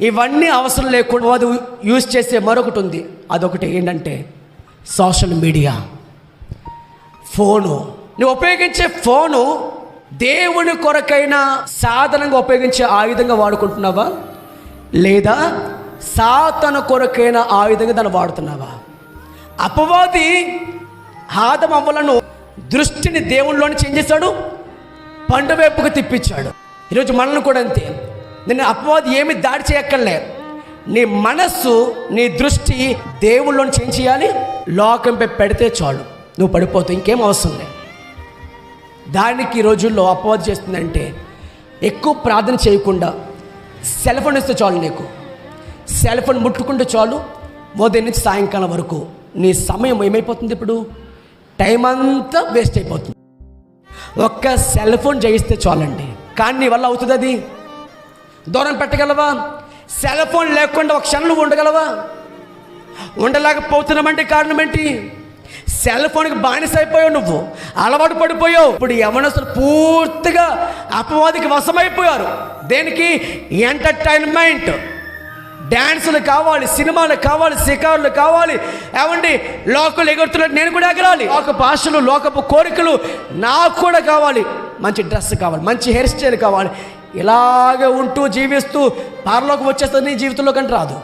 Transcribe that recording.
ఇవన్నీ అవసరం లేకుండా అది యూజ్ చేసే మరొకటి ఉంది. అదొకటి ఏంటంటే సోషల్ మీడియా. ఫోను. నువ్వు ఉపయోగించే ఫోను దేవుని కొరకైన సాధనంగా ఉపయోగించే ఆయుధంగా వాడుకుంటున్నావా? లేదా సాతన కొరకైన ఆయుధంగా దాన్ని వాడుతున్నావా? అపవాది ఆదం దృష్టిని దేవుళ్ళలోని చేంజ్ చేశాడు? పండు వైపుకు తిప్పించాడు. ఈరోజు మనల్ని కూడా అంతే. నేను అపవాది ఏమి దాడి చేయక్కర్లే. నీ మనస్సు నీ దృష్టి దేవుళ్ళని చేం చేయాలి. లోకంపై పెడితే చాలు. నువ్వు పడిపోతావు ఇంకేం అవసరం లేదు. దానికి ఈ రోజుల్లో అపవాది చేస్తుందంటే ఎక్కువ ప్రార్థన చేయకుండా సెల్ ఫోన్ ఇస్తే చాలు నీకు. సెల్ ఫోన్ ముట్టుకుంటే చాలు. ఉదయం నుంచి సాయంకాలం వరకు నీ సమయం ఏమైపోతుంది ఇప్పుడు? టైం అంతా వేస్ట్ అయిపోతుంది. ఒక్క సెల్ ఫోన్ జయిస్తే చాలండి. కానీ నీ వల్ల అవుతుంది అది దూరం పెట్టగలవా? సెల్ ఫోన్ లేకుండా ఒక క్షణం ఉండగలవా? ఉండలేకపోతున్నామంటే కారణం ఏంటి? సెల్ ఫోన్కి బానిస అయిపోయావు నువ్వు. అలవాటు పడిపోయావు. ఇప్పుడు యవనస్తులు పూర్తిగా అపవాదికి వశమైపోయారు. దేనికి? ఎంటర్టైన్మెంట్ డ్యాన్సులు కావాలి సినిమాలు కావాలి శిఖారులు కావాలి. ఏమండి? లోకలు ఎగురుతున్నట్టు నేను కూడా ఎగరాలి. లోకపు ఆశలు లోకపు కోరికలు నాకు కూడా కావాలి. మంచి డ్రెస్ కావాలి మంచి హెయిర్ స్టైల్ కావాలి. ఇలాగే ఉంటూ జీవిస్తూ పారలోకి వచ్చేస్తుంది నీ జీవితంలో కంటే రాదు.